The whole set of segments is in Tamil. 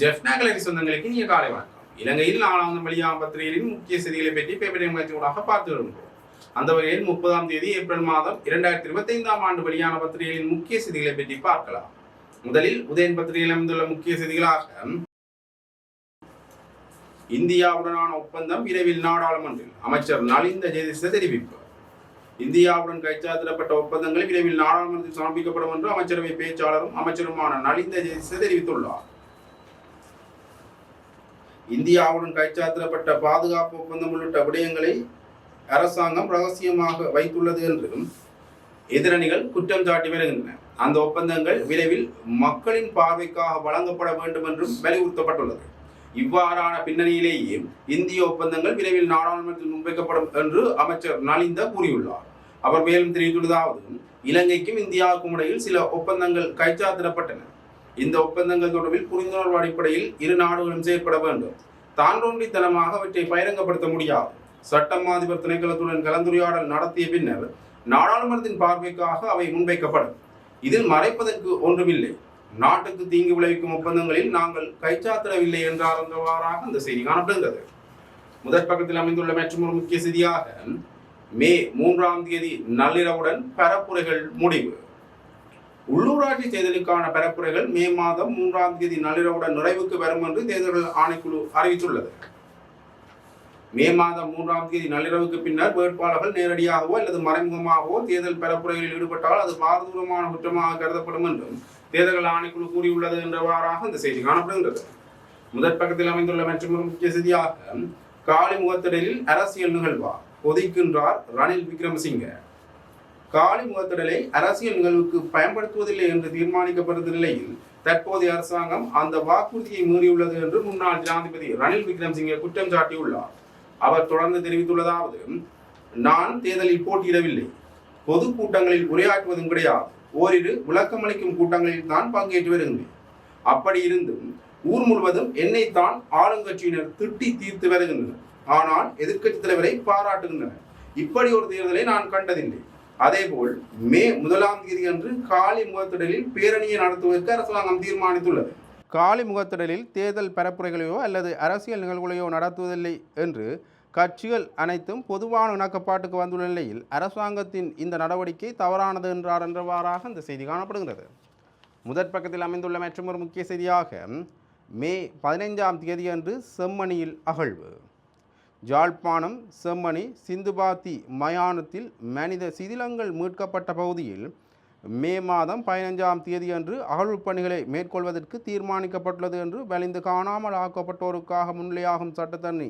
ஜெஃப்னா கலரி சொந்தங்களுக்கு இனிய காலை வணக்கம். இலங்கையில் நாலாவது வெளியான பத்திரிகைகளின் முக்கிய செய்திகளை பற்றி பேப்பரின் முயற்சியூடாக பார்த்து வருகிறோம் அந்த வகையில் முப்பதாம் தேதி ஏப்ரல் மாதம் இரண்டாயிரத்தி இருபத்தி ஐந்தாம் ஆண்டு வெளியான பத்திரிகைகளின் முக்கிய செய்திகளை பற்றி பார்க்கலாம். முதலில் உதயன் பத்திரிகையில் அமைந்துள்ள முக்கிய செய்திகளாக இந்தியாவுடனான ஒப்பந்தம் விரைவில் நாடாளுமன்றில் அமைச்சர் நலிந்த ஜெயதிச தெரிவிப்பு. இந்தியாவுடன் கைச்சாத்திடப்பட்ட ஒப்பந்தங்கள் விரைவில் நாடாளுமன்றத்தில் சமர்ப்பிக்கப்படும் என்று அமைச்சரவை பேச்சாளரும் அமைச்சருமான நலிந்த ஜெயதிச தெரிவித்துள்ளார். இந்தியாவுடன் கைச்சாத்திடப்பட்ட பாதுகாப்பு ஒப்பந்தம் உள்ளிட்ட விடயங்களை அரசாங்கம் ரகசியமாக வைத்துள்ளது என்றும் எதிரணிகள் குற்றம் சாட்டி வருகின்றன. அந்த ஒப்பந்தங்கள் விரைவில் மக்களின் பார்வைக்காக வழங்கப்பட வேண்டும் என்றும் வலியுறுத்தப்பட்டுள்ளது. இவ்வாறான பின்னணியிலேயே இந்திய ஒப்பந்தங்கள் விரைவில் நாடாளுமன்றத்தில் முன்வைக்கப்படும் என்று அமைச்சர் நலிந்த கூறியுள்ளார். அவர் மேலும் தெரிவித்துள்ளதாவது இலங்கைக்கும் இந்தியாவுக்கும் இடையில் சில ஒப்பந்தங்கள் கைச்சாத்திடப்பட்டன. இந்த ஒப்பந்தங்கள் தொடர்பில் புரிந்துணர்வு அடிப்படையில் இரு நாடுகளும் செயற்பட வேண்டும். தாண்டோன்றித்தனமாக அவற்றை பகிரங்கப்படுத்த முடியாது. சட்டம் அதிபர் திணைக்களத்துடன் கலந்துரையாடல் நடத்திய பின்னர் நாடாளுமன்றத்தின் பார்வைக்காக அவை முன்வைக்கப்படும். இதில் மறைப்பதற்கு ஒன்றுமில்லை. நாட்டுக்கு தீங்கு விளைவிக்கும் ஒப்பந்தங்களில் நாங்கள் கைச்சாத்திடவில்லை என்றார் என்றவாறாக அந்த செய்தி காணப்படுகிறது. முதற் பக்கத்தில் அமைந்துள்ள மற்றொரு முக்கிய செய்தியாக மே மூன்றாம் தேதி நள்ளிரவுடன் பரப்புரைகள் முடிவு. உள்ளூராட்சி தேர்தலுக்கான பரப்புரைகள் மே மாதம் மூன்றாம் தேதி நள்ளிரவுடன் நிறைவுக்கு வரும் என்று தேர்தல் ஆணைக்குழு அறிவித்துள்ளது. மே மாதம் மூன்றாம் தேதி நள்ளிரவுக்கு பின்னர் வேட்பாளர்கள் நேரடியாகவோ அல்லது மறைமுகமாகவோ தேர்தல் பரப்புரைகளில் ஈடுபட்டால் அது பாரதூரமான குற்றமாக கருதப்படும் என்றும் தேர்தல் ஆணைக்குழு கூறியுள்ளது என்றவாறாக இந்த செய்தி காணப்படுகின்றது. முதற் பக்கத்தில் அமைந்துள்ள மற்றொரு முக்கிய செய்தியாக காலி முகத்திடலில் அரசியல் நிகழ்வா? கொதிக்கின்றார் ரணில் விக்ரமசிங்க. காலி முகத்திடலை அரசியல் நிகழ்வுக்கு பயன்படுத்துவதில்லை என்று தீர்மானிக்கப்பட்ட நிலையில் தற்போதைய அரசாங்கம் அந்த வாக்குறுதியை மீறியுள்ளது என்று முன்னாள் ஜனாதிபதி ரணில் விக்ரம்சிங்கே குற்றம் சாட்டியுள்ளார். அவர் தொடர்ந்து தெரிவித்துள்ளதாவது நான் தேர்தலில் போட்டியிடவில்லை. பொது கூட்டங்களில் உரையாற்றுவதும் கிடையாது. ஓரிரு விளக்கமளிக்கும் கூட்டங்களில் தான் பங்கேற்று வருகின்றேன் அப்படி இருந்தும் ஊர் முழுவதும் என்னைத்தான் ஆளுங்கட்சியினர் திட்டி தீர்த்து வருகின்றனர். ஆனால் எதிர்க்கட்சி தலைவரை பாராட்டுகின்றனர். இப்படி ஒரு தேர்தலை நான் கண்டதில்லை. அதேபோல் மே முதலாம் தேதி அன்று காலி முகத்திடலில் பேரணியை நடத்துவதற்கு அரசாங்கம் தீர்மானித்துள்ளது. காலி முகத்திடலில் தேர்தல் பரப்புரைகளையோ அல்லது அரசியல் நிகழ்வுகளையோ நடத்துவதில்லை என்று கட்சிகள் அனைத்தும் பொதுவான இணக்கப்பாட்டுக்கு வந்துள்ள நிலையில் அரசாங்கத்தின் இந்த நடவடிக்கை தவறானது என்றார் என்றவாறாக இந்த செய்தி காணப்படுகிறது முதற் பக்கத்தில் அமைந்துள்ள மற்றொரு முக்கிய செய்தியாக மே பதினைஞ்சாம் தேதியன்று செம்மணியில் அகழ்வு. ஜாழ்ப்பாணம் செம்மணி சிந்துபாத்தி மயானத்தில் மனித சிதிலங்கள் மீட்கப்பட்ட பகுதியில் மே மாதம் பதினைஞ்சாம் தேதியன்று அகழ்வுப் பணிகளை மேற்கொள்வதற்கு தீர்மானிக்கப்பட்டுள்ளது என்று வலிந்து காணாமல் ஆக்கப்பட்டோருக்காக முன்னிலையாகும் சட்டத்தண்ணி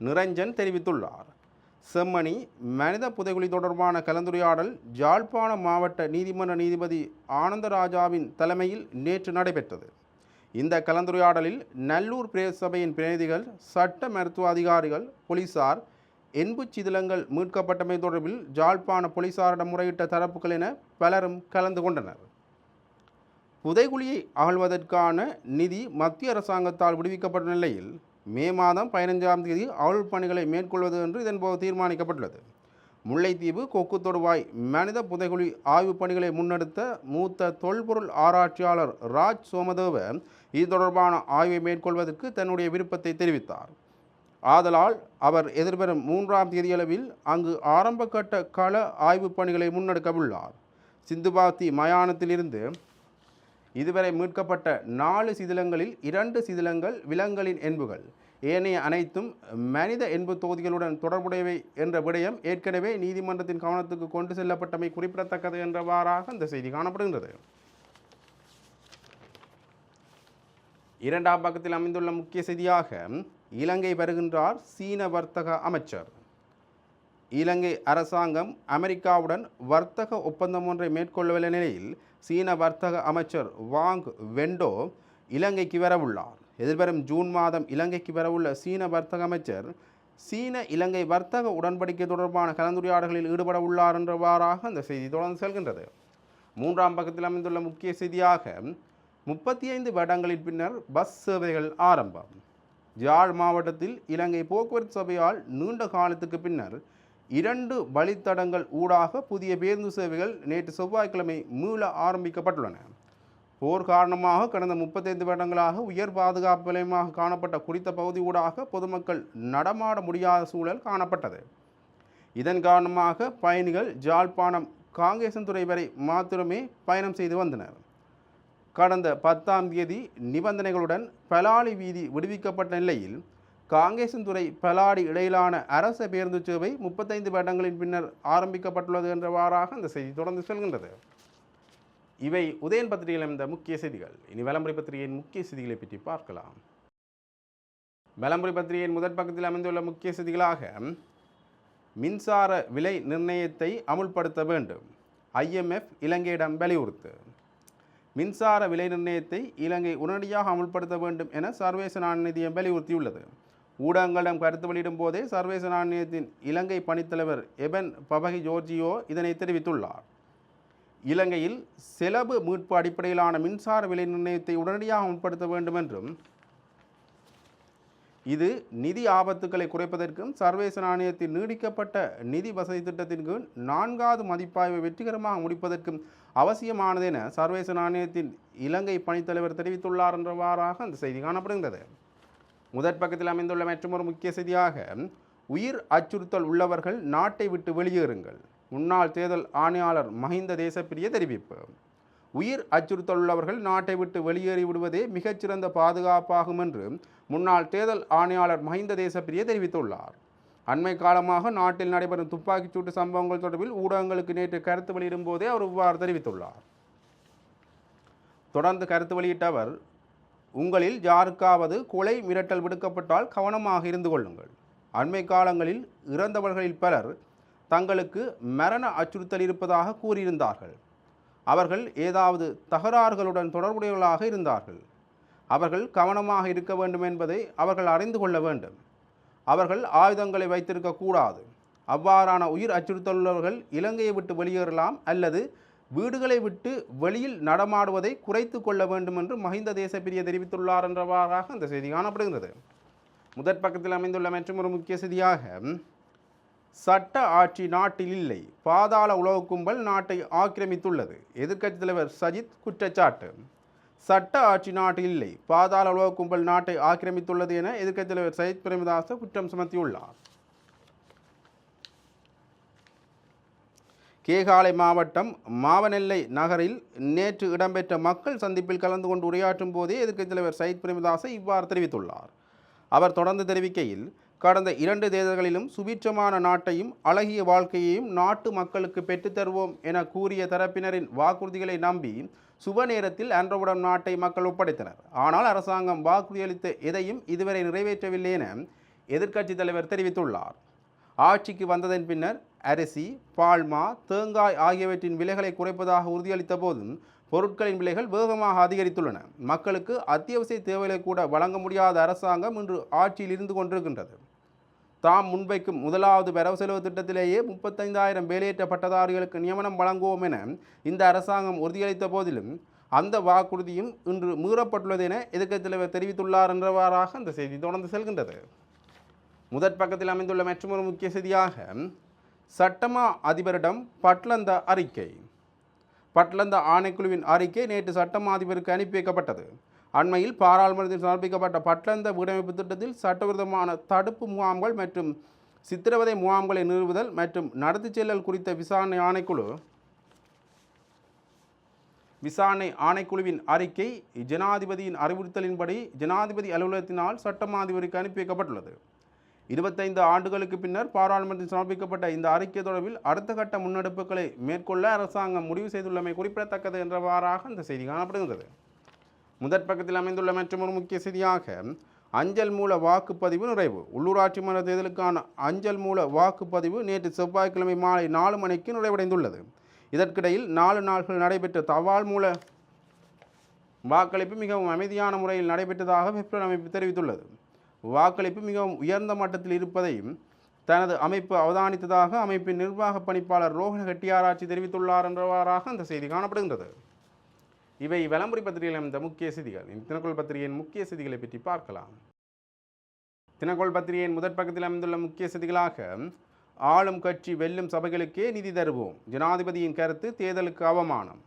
நிரஞ்சன் தெரிவித்துள்ளார். செம்மணி மனித புதைகுழி தொடர்பான கலந்துரையாடல் ஜாழ்ப்பாணம் மாவட்ட நீதிமன்ற நீதிபதி ஆனந்தராஜாவின் தலைமையில் நேற்று நடைபெற்றது. இந்த கலந்துரையாடலில் நல்லூர் பிரதேச சபையின் பிரதிநிதிகள் சட்ட மருத்துவ அதிகாரிகள் போலீசார் எண்பு சிதிலங்கள் மீட்கப்பட்டமை தொடர்பில் ஜாழ்ப்பாண போலீசாரிடம் முறையிட்ட தரப்புகள் என பலரும் கலந்து கொண்டனர். புதைகுழியை அகழ்வதற்கான நிதி மத்திய அரசாங்கத்தால் விடுவிக்கப்பட்ட நிலையில் மே மாதம் பதினைஞ்சாம் தேதி அகழ்வு பணிகளை மேற்கொள்வது என்று இதன்போது தீர்மானிக்கப்பட்டுள்ளது. முல்லைத்தீவு கொக்கு தொடுவாய் மனித புதைகுழி ஆய்வுப் பணிகளை முன்னெடுத்த மூத்த தொல்பொருள் ஆராய்ச்சியாளர் ராஜ் சோமதேவ இது தொடர்பான ஆய்வை மேற்கொள்வதற்கு தன்னுடைய விருப்பத்தை தெரிவித்தார். ஆதலால் அவர் எதிர்வரும் மூன்றாம் தேதியளவில் அங்கு ஆரம்பகட்ட கள ஆய்வுப் பணிகளை முன்னெடுக்கவுள்ளார். சிந்துபாத்தி மயானத்திலிருந்து இதுவரை மீட்கப்பட்ட நாலு சிதிலங்களில் இரண்டு சிதிலங்கள் விலங்குகளின் என்புகள். ஏனைய அனைத்தும் மனித என்பு தொகுதிகளுடன் தொடர்புடையவை என்ற விடயம் ஏற்கனவே நீதிமன்றத்தின் கவனத்துக்கு கொண்டு செல்லப்பட்டமை குறிப்பிடத்தக்கது என்றவாறாக இந்த செய்தி காணப்படுகின்றது. இரண்டாம் பக்கத்தில் அமைந்துள்ள முக்கிய செய்தியாக இலங்கை வருகின்றார் சீன வர்த்தக அமைச்சர். இலங்கை அரசாங்கம் அமெரிக்காவுடன் வர்த்தக ஒப்பந்தம் ஒன்றை மேற்கொள்ளவில்லை நிலையில் சீன வர்த்தக அமைச்சர் வாங் வெண்டோ இலங்கைக்கு வரவுள்ளார். எதிர்வரும் ஜூன் மாதம் இலங்கைக்கு வரவுள்ள சீன வர்த்தக அமைச்சர் சீன இலங்கை வர்த்தக உடன்படிக்கை தொடர்பான கலந்துரையாடல்களில் ஈடுபட உள்ளார் என்றவாறாக அந்த செய்தி தொடர்ந்து செல்கின்றது. மூன்றாம் பக்கத்தில் அமைந்துள்ள முக்கிய செய்தியாக முப்பத்தி ஐந்து வருடங்களின் பின்னர் பஸ் சேவைகள் ஆரம்பம். ஜாழ் மாவட்டத்தில் இலங்கை போக்குவரத்து சபையால் நீண்ட காலத்துக்கு பின்னர் இரண்டு வழித்தடங்கள் ஊடாக புதிய பேருந்து சேவைகள் நேற்று செவ்வாய்க்கிழமை மீள ஆரம்பிக்கப்பட்டுள்ளன. போர் காரணமாக கடந்த முப்பத்தைந்து வருடங்களாக உயர் பாதுகாப்பு நிலையமாக காணப்பட்ட குறித்த பகுதி ஊடாக பொதுமக்கள் நடமாட முடியாத சூழல் காணப்பட்டது. இதன் காரணமாக பயணிகள் ஜாழ்ப்பாணம் காங்கேசன்துறை வரை மாத்திரமே பயணம் செய்து வந்தனர். கடந்த பத்தாம் தேதி நிபந்தனைகளுடன் பலாலி வீதி விடுவிக்கப்பட்ட நிலையில் காங்கேசன்துறை பலாடி இடையிலான அரச பேருந்து சேவை முப்பத்தைந்து வருடங்களின் பின்னர் ஆரம்பிக்கப்பட்டுள்ளது என்றவாறாக அந்த செய்தி தொடர்ந்து செல்கின்றது. இவை உதயன் பத்திரிகையில் அமைந்த முக்கிய செய்திகள். இனி விளம்பரை பத்திரிகையின் முக்கிய செய்திகளை பற்றி பார்க்கலாம். விளம்பரை பத்திரிகையின் முதற் பக்கத்தில் அமைந்துள்ள முக்கிய செய்திகளாக மின்சார விலை நிர்ணயத்தை அமுல்படுத்த வேண்டும். ஐஎம்எஃப் இலங்கையிடம் வலியுறுத்து. மின்சார விலை நிர்ணயத்தை இலங்கை உடனடியாக அமுல்படுத்த வேண்டும் என சர்வதேச நாணயம் வலியுறுத்தியுள்ளது. ஊடகங்களிடம் கருத்து வெளியிடும் போதே சர்வதேச நாணயத்தின் இலங்கை பணித்தலைவர் எபன் பபகி ஜோர்ஜியோ இதனை தெரிவித்துள்ளார். இலங்கையில் செலவு மீட்பு அடிப்படையிலான மின்சார விலை நிர்ணயத்தை உடனடியாக அமல்படுத்த வேண்டும் என்றும் இது நிதி ஆபத்துக்களை குறைப்பதற்கும் சர்வதேச நாணயத்தின் நீடிக்கப்பட்ட நிதி வசதி திட்டத்தின் கீழ் நான்காவது மதிப்பாய்வை வெற்றிகரமாக முடிப்பதற்கும் அவசியமானது என சர்வதேச நாணயத்தின் இலங்கை பணித்தலைவர் தெரிவித்துள்ளார் என்றவாறாக அந்த செய்தி காணப்படுகின்றது. முதற் பக்கத்தில் அமைந்துள்ள மற்றொரு முக்கிய செய்தியாக உயிர் அச்சுறுத்தல் உள்ளவர்கள் நாட்டை விட்டு வெளியேறுங்கள். முன்னாள் தேர்தல் ஆணையாளர் மஹிந்த தேசப்பிரிய தெரிவிப்பு. உயிர் அச்சுறுத்தல் உள்ளவர்கள் நாட்டை விட்டு வெளியேறி விடுவதே மிகச்சிறந்த பாதுகாப்பாகும் என்று முன்னாள் தேர்தல் ஆணையாளர் மஹிந்த தேசப்பிரிய தெரிவித்துள்ளார். அண்மை காலமாக நாட்டில் நடைபெறும் துப்பாக்கிச்சூட்டு சம்பவங்கள் தொடர்பில் ஊடகங்களுக்கு நேற்று கருத்து வெளியிடும் போதே அவர் இவ்வாறு தெரிவித்துள்ளார். தொடர்ந்து கருத்து வெளியிட்ட அவர் உங்களில் யாருக்காவது கொலை மிரட்டல் விடுக்கப்பட்டால் கவனமாக இருந்து கொள்ளுங்கள். அண்மை காலங்களில் இறந்தவர்களில் பலர் தங்களுக்கு மரண அச்சுறுத்தல் இருப்பதாக கூறியிருந்தார்கள். அவர்கள் ஏதாவது தகராறுகளுடன் தொடர்புடையவர்களாக இருந்தார்கள். அவர்கள் கவனமாக இருக்க வேண்டும் என்பதை அவர்கள் அறிந்து கொள்ள வேண்டும். அவர்கள் ஆயுதங்களை வைத்திருக்க கூடாது. அவ்வாறான உயிர் அச்சுறுத்தலுள்ளவர்கள் இலங்கையை விட்டு வெளியேறலாம் அல்லது வீடுகளை விட்டு வெளியில் நடமாடுவதை குறைத்து கொள்ள வேண்டும் என்று மஹிந்த தேசப்பிரிய தெரிவித்துள்ளார் என்றவாறாக அந்த செய்தி காணப்படுகிறது முதற் பக்கத்தில் அமைந்துள்ள மற்றொரு முக்கிய செய்தியாக சட்ட ஆட்சி நாட்டில் இல்லை. பாதாள உலக கும்பல் நாட்டை ஆக்கிரமித்துள்ளது. எதிர்க்கட்சித் தலைவர் சஜித் குற்றச்சாட்டு. சட்ட ஆட்சி நாட்டில் இல்லை. பாதாள உலக கும்பல் நாட்டை ஆக்கிரமித்துள்ளது என எதிர்க்கட்சித் தலைவர் சயித் பிரேமதாச குற்றம் சுமத்தியுள்ளார். கேகாலை மாவட்டம் மாவனெல்லை நகரில் நேற்று இடம்பெற்ற மக்கள் சந்திப்பில் கலந்து கொண்டு உரையாற்றும் போதே எதிர்க்கட்சித் தலைவர் சயித் பிரேமதாச இவ்வாறு தெரிவித்துள்ளார். அவர் தொடர்ந்து தெரிவிக்கையில் கடந்த இரண்டு தேர்தல்களிலும் சுபீட்சமான நாட்டையும் அழகிய வாழ்க்கையையும் நாட்டு மக்களுக்கு பெற்றுத்தருவோம் என கூறிய தரப்பினரின் வாக்குறுதிகளை நம்பி சுப நேரத்தில் அன்றவுடன் நாட்டை மக்கள் ஒப்படைத்தனர். ஆனால் அரசாங்கம் வாக்குறுதியளித்த எதையும் இதுவரை நிறைவேற்றவில்லை என எதிர்க்கட்சித் தலைவர் தெரிவித்துள்ளார். ஆட்சிக்கு வந்ததன் பின்னர் அரிசி பால்மா தேங்காய் ஆகியவற்றின் விலைகளை குறைப்பதாக உறுதியளித்த போதும் பொருட்களின் விலைகள் வேகமாக அதிகரித்துள்ளன. மக்களுக்கு அத்தியாவசிய தேவைகளை கூட வழங்க முடியாத அரசாங்கம் இன்று ஆட்சியில் இருந்து கொண்டிருக்கின்றது. தாம் முன்வைக்கும் முதலாவது வரவு செலவு திட்டத்திலேயே முப்பத்தைந்தாயிரம் வேலையேற்ற பட்டதாரிகளுக்கு நியமனம் வழங்குவோம் என இந்த அரசாங்கம் உறுதியளித்த போதிலும் அந்த வாக்குறுதியும் இன்று மீறப்பட்டுள்ளது என எதிர்க்கட்சித் தலைவர் தெரிவித்துள்ளார் என்றவாறாக அந்த செய்தி தொடர்ந்து செல்கின்றது. முதற் பக்கத்தில் அமைந்துள்ள மற்றொரு முக்கிய செய்தியாக சட்டமா அதிபரிடம் பட்லந்த அறிக்கை. பட்லந்த ஆணைக்குழுவின் அறிக்கை நேற்று சட்டமா அதிபருக்கு அனுப்பி வைக்கப்பட்டது. அண்மையில் பாராளுமன்றத்தில் சமர்ப்பிக்கப்பட்ட பட்லந்த வீடமைப்பு திட்டத்தில் சட்டவிரோதமான தடுப்பு முகாம்கள் மற்றும் சித்திரவதை முகாம்களை நிறுவுதல் மற்றும் நடத்தி செல்லல் குறித்த விசாரணை ஆணைக்குழு விசாரணை ஆணைக்குழுவின் அறிக்கை ஜனாதிபதியின் அறிவுறுத்தலின்படி ஜனாதிபதி அலுவலகத்தினால் சட்டமா அதிபருக்கு அனுப்பி வைக்கப்பட்டுள்ளது. இருபத்தைந்து ஆண்டுகளுக்கு பின்னர் பாராளுமன்றத்தில் சமர்ப்பிக்கப்பட்ட இந்த அறிக்கை தொடர்பில் அடுத்த கட்ட முன்னெடுப்புகளை மேற்கொள்ள அரசாங்கம் முடிவு செய்துள்ளமை குறிப்பிடத்தக்கது என்றவாறாக இந்த செய்தி காணப்படுகிறது முதற் பக்கத்தில் அமைந்துள்ள மற்றொரு முக்கிய செய்தியாக அஞ்சல் மூல வாக்குப்பதிவு நிறைவு. உள்ளூராட்சி மன்ற தேர்தலுக்கான அஞ்சல் மூல வாக்குப்பதிவு நேற்று செவ்வாய்க்கிழமை மாலை நாலு மணிக்கு நிறைவடைந்துள்ளது. இதற்கிடையில் நாலு நாட்கள் நடைபெற்ற தபால் மூல வாக்களிப்பு மிகவும் அமைதியான முறையில் நடைபெற்றதாக பெப்ரல் அமைப்பு தெரிவித்துள்ளது. வாக்களிப்பு மிகவும் உயர்ந்த மட்டத்தில் இருப்பதையும் தனது அமைப்பு அவதானித்ததாக அமைப்பின் நிர்வாக பணிப்பாளர் ரோஹன் ஹெட்டியாராட்சி தெரிவித்துள்ளார் என்றவாறாக அந்த செய்தி காணப்படுகின்றது. இவை விளம்பரி பத்திரிகையில் அமைந்த முக்கிய செய்திகள். இந்த தினக்குள் பத்திரிகையின் முக்கிய செய்திகளை பற்றி பார்க்கலாம். தினக்கோள் பத்திரிகையின் முதற் பக்கத்தில் அமைந்துள்ள முக்கிய செய்திகளாக ஆளும் கட்சி வெல்லும் சபைகளுக்கே நிதி தருவோம். ஜனாதிபதியின் கருத்து தேர்தலுக்கு அவமானம்.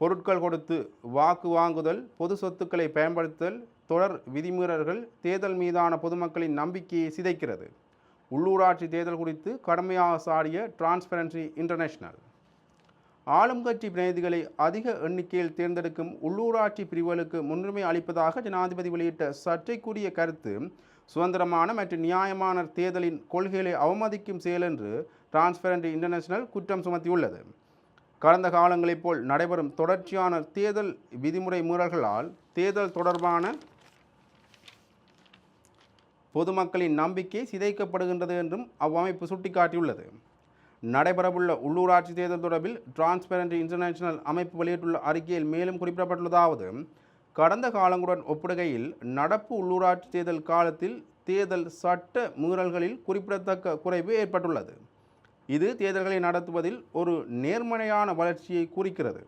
பொருட்கள் கொடுத்து வாக்கு வாங்குதல் பொது சொத்துக்களை பயன்படுத்துதல் தொடர் விதிமீறல்கள் தேர்தல் மீதான பொதுமக்களின் நம்பிக்கையை சிதைக்கிறது. உள்ளூராட்சி தேர்தல் குறித்து கடுமையாக சாடிய டிரான்ஸ்பரன்சி இன்டர்நேஷனல் ஆளும் கட்சி பிரதிநிதிகளை அதிக எண்ணிக்கையில் தேர்ந்தெடுக்கும் உள்ளூராட்சி பிரிவுகளுக்கு முன்னுரிமை அளிப்பதாக ஜனாதிபதி வெளியிட்ட சர்ச்சைக்குரிய கருத்து சுதந்திரமான மற்றும் நியாயமான தேர்தலின் கொள்கைகளை அவமதிக்கும் செயல் என்று டிரான்ஸ்பரண்ட் இன்டர்நேஷனல் குற்றம் சுமத்தியுள்ளது. கடந்த காலங்களைப் போல் நடைபெறும் தொடர்ச்சியான தேர்தல் விதிமுறை மீறல்களால் தேர்தல் தொடர்பான பொதுமக்களின் நம்பிக்கை சிதைக்கப்படுகின்றது என்றும் அவ்வமைப்பு சுட்டிக்காட்டியுள்ளது. நடைபெறவுள்ள உள்ளூராட்சி தேர்தல் தொடர்பில் டிரான்ஸ்பரண்ட் இன்டர்நேஷனல் அமைப்பு வெளியிட்டுள்ள அறிக்கையில் மேலும் குறிப்பிடப்பட்டுள்ளதாவது கடந்த காலங்களுடன் ஒப்பிடுகையில் நடப்பு உள்ளூராட்சி தேர்தல் காலத்தில் தேர்தல் சட்ட மீறல்களில் குறிப்பிடத்தக்க குறைவு ஏற்பட்டுள்ளது. இது தேர்தல்களை நடத்துவதில் ஒரு நேர்மறையான வளர்ச்சியை குறிக்கிறது.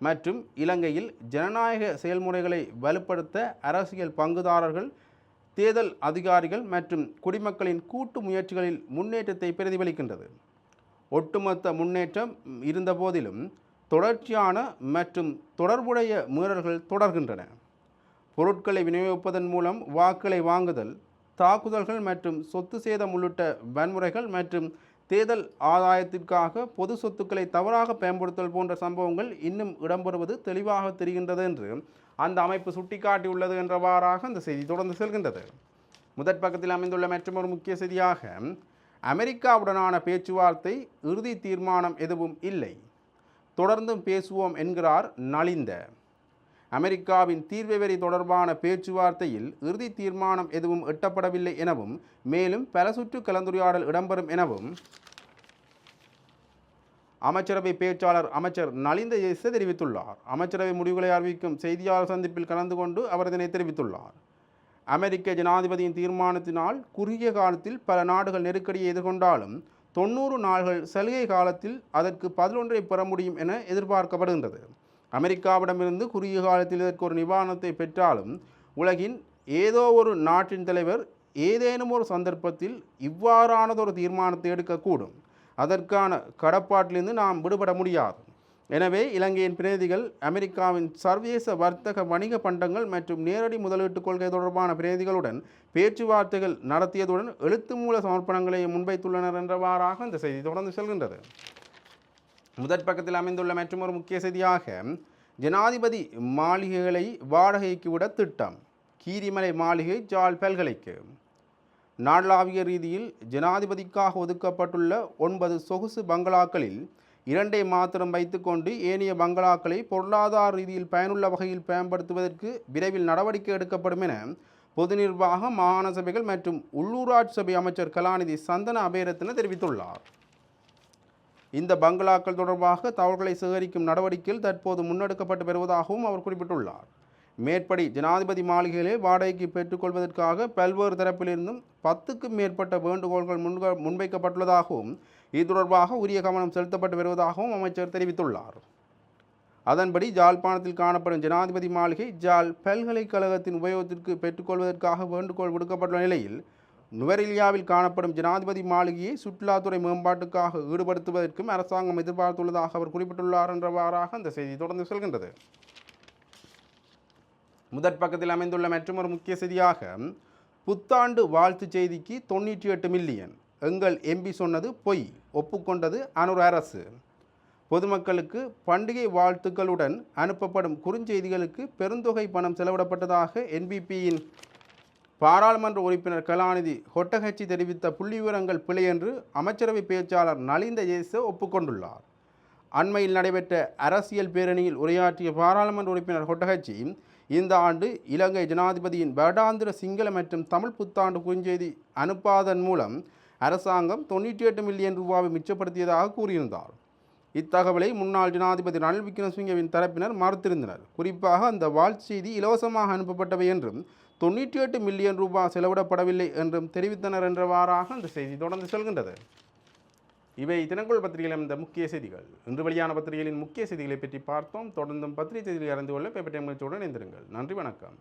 மற்றும் இலங்கையில் ஜனநாயக செயல்முறைகளை வலுப்படுத்த அரசியல் பங்குதாரர்கள் தேர்தல் அதிகாரிகள் மற்றும் குடிமக்களின் கூட்டு முயற்சிகளில் முன்னேற்றத்தை பிரதிபலிக்கின்றது. ஒட்டுமொத்த முன்னேற்றம் இருந்தபோதிலும் தொடர்ச்சியான மற்றும் தொடர்புடைய மீறல்கள் தொடர்கின்றன. பொருட்களை விநியோகிப்பதன் மூலம் வாக்குகளை வாங்குதல் தாக்குதல்கள் மற்றும் சொத்து சேதம் உள்ளிட்ட வன்முறைகள் மற்றும் தேர்தல் ஆதாயத்திற்காக பொது சொத்துக்களை தவறாக பயன்படுத்தல் போன்ற சம்பவங்கள் இன்னும் இடம்பெறுவது தெளிவாக தெரிகின்றது என்று அந்த அமைப்பு சுட்டிக்காட்டியுள்ளது என்றவாறாக அந்த செய்தி தொடர்ந்து செல்கின்றது. முதற் பக்கத்தில் அமைந்துள்ள மற்றொரு முக்கிய செய்தியாக அமெரிக்காவுடனான பேச்சுவார்த்தை இறுதி தீர்மானம் எதுவும் இல்லை. தொடர்ந்தும் பேசுவோம் என்கிறார் நலிந்த. அமெரிக்காவின் தீர்வு வரி தொடர்பான பேச்சுவார்த்தையில் இறுதி தீர்மானம் எதுவும் எட்டப்படவில்லை எனவும் மேலும் பல சுற்று கலந்துரையாடல் இடம்பெறும் எனவும் அமைச்சரவை பேச்சாளர் அமைச்சர் நலிந்த ஜெயச தெரிவித்துள்ளார். அமைச்சரவை முடிவுகளை அறிவிக்கும் செய்தியாளர் சந்திப்பில் கலந்து கொண்டு அவர் இதனை தெரிவித்துள்ளார். அமெரிக்க ஜனாதிபதியின் தீர்மானத்தினால் குறுகிய காலத்தில் பல நாடுகள் நெருக்கடியை எதிர்கொண்டாலும் தொண்ணூறு நாள்கள் சலுகை காலத்தில் அதற்கு பதினொன்றை பெற முடியும் என எதிர்பார்க்கப்படுகின்றது. அமெரிக்காவிடமிருந்து குறுகிய காலத்தில் இதற்கு ஒரு நிவாரணத்தை பெற்றாலும் உலகின் ஏதோ ஒரு நாட்டின் தலைவர் ஏதேனும் ஒரு சந்தர்ப்பத்தில் இவ்வாறானதொரு தீர்மானத்தை எடுக்கக்கூடும். அதற்கான கடப்பாட்டிலிருந்து நாம் விடுபட முடியாது. எனவே இலங்கையின் பிரதிநிதிகள் அமெரிக்காவின் சர்வதேச வர்த்தக வணிக பண்டங்கள் மற்றும் நேரடி முதலீட்டு கொள்கை தொடர்பான பிரதிநிதிகளுடன் பேச்சுவார்த்தைகள் நடத்தியதுடன் எழுத்து மூல சமர்ப்பணங்களை முன்வைத்துள்ளனர் என்றவாறாக இந்த செய்தி தொடர்ந்து செல்கின்றது. முதற் பக்கத்தில் அமைந்துள்ள மற்றொரு முக்கிய செய்தியாக ஜனாதிபதி மாளிகைகளை வாடகைக்கு விட திட்டம் கீரிமலை மாளிகை ஜால் பல்கலைக்கு. நாடளாவிய ரீதியில் ஜனாதிபதிக்காக ஒதுக்கப்பட்டுள்ள ஒன்பது சொகுசு பங்களாக்களில் இரண்டை மாத்திரம் வைத்துக்கொண்டு ஏனைய பங்களாக்களை பொருளாதார ரீதியில் பயனுள்ள வகையில் பயன்படுத்துவதற்கு விரைவில் நடவடிக்கை எடுக்கப்படும் என பொது நிர்வாக மாகாண சபைகள் மற்றும் உள்ளூராட்சி சபை அமைச்சர் கலாநிதி சந்தன அபேரத்ன தெரிவித்துள்ளார். இந்த பங்களாக்கள் தொடர்பாக தகவல்களை சேகரிக்கும் நடவடிக்கையில் தற்போது முன்னெடுக்கப்பட்டு வருவதாகவும் அவர் குறிப்பிட்டுள்ளார். மேற்படி ஜனாதிபதி மாளிகையிலே வாடகைக்கு பெற்றுக்கொள்வதற்காக பல்வேறு தரப்பிலிருந்தும் பத்துக்கும் மேற்பட்ட வேண்டுகோள்கள் முன்வைக்கப்பட்டுள்ளதாகவும் இது தொடர்பாக உரிய கவனம் செலுத்தப்பட்டு வருவதாகவும் அமைச்சர் தெரிவித்துள்ளார். அதன்படி ஜாழ்ப்பாணத்தில் காணப்படும் ஜனாதிபதி மாளிகை ஜாழ் பல்கலைக்கழகத்தின் உபயோகத்திற்கு பெற்றுக்கொள்வதற்காக வேண்டுகோள் விடுக்கப்பட்டுள்ள நிலையில் நுவரெலியாவில் காணப்படும் ஜனாதிபதி மாளிகையை சுற்றுலாத்துறை மேம்பாட்டுக்காக ஈடுபடுத்துவதற்கும் அரசாங்கம் எதிர்பார்த்துள்ளதாக அவர் குறிப்பிட்டுள்ளார் என்றவாறாக அந்த செய்தி தொடர்ந்து செல்கின்றது. முதற் பக்கத்தில் அமைந்துள்ள மற்றொரு முக்கிய செய்தியாக புத்தாண்டு வாழ்த்து செய்திக்கு தொண்ணூற்றி எட்டு மில்லியன். எங்கள் எம்பி சொன்னது பொய் ஒப்புக்கொண்டது அனுர் அரசு பொதுமக்களுக்கு பண்டிகை வாழ்த்துக்களுடன் அனுப்பப்படும் குறுஞ்செய்திகளுக்கு பெருந்தொகை பணம் செலவிடப்பட்டதாக என்பிபியின் பாராளுமன்ற உறுப்பினர் கலாநிதி ஹொட்டகச்சி தெரிவித்த புள்ளிவிவரங்கள் பிழை என்று அமைச்சரவை பேச்சாளர் நலிந்த ஜேச ஒப்புக்கொண்டுள்ளார். அண்மையில் நடைபெற்ற அரசியல் பேரணியில் உரையாற்றிய பாராளுமன்ற உறுப்பினர் ஹொட்டகச்சி இந்த ஆண்டு இலங்கை ஜனாதிபதியின் வருடாந்திர சிங்கள மற்றும் தமிழ் புத்தாண்டு குறுஞ்செய்தி அனுப்பாதன் மூலம் அரசாங்கம் தொண்ணூற்றி எட்டு மில்லியன் ரூபாவை மிச்சப்படுத்தியதாக கூறியிருந்தார். இத்தகவலை முன்னாள் ஜனாதிபதி ரணில் விக்ரமசிங்கவின் தரப்பினர் மறுத்திருந்தனர். குறிப்பாக அந்த வாழ்த்து செய்தி இலவசமாக அனுப்பப்பட்டவை என்றும் தொண்ணூற்றி எட்டு மில்லியன் ரூபாய் செலவிடப்படவில்லை என்றும் தெரிவித்தனர் என்றவாறாக அந்த செய்தி தொடர்ந்து செல்கின்றது. இவை தினக்குள் பத்திரிகையில் இந்த முக்கிய செய்திகள். இன்று வெளியான பத்திரிகைகளின் முக்கிய செய்திகளை பற்றி பார்த்தோம். தொடர்ந்தும் பத்திரிகை செய்திகளை அறிந்து கொள்ள பேப்பர் டைம் இணைந்திருங்கள். நன்றி வணக்கம்.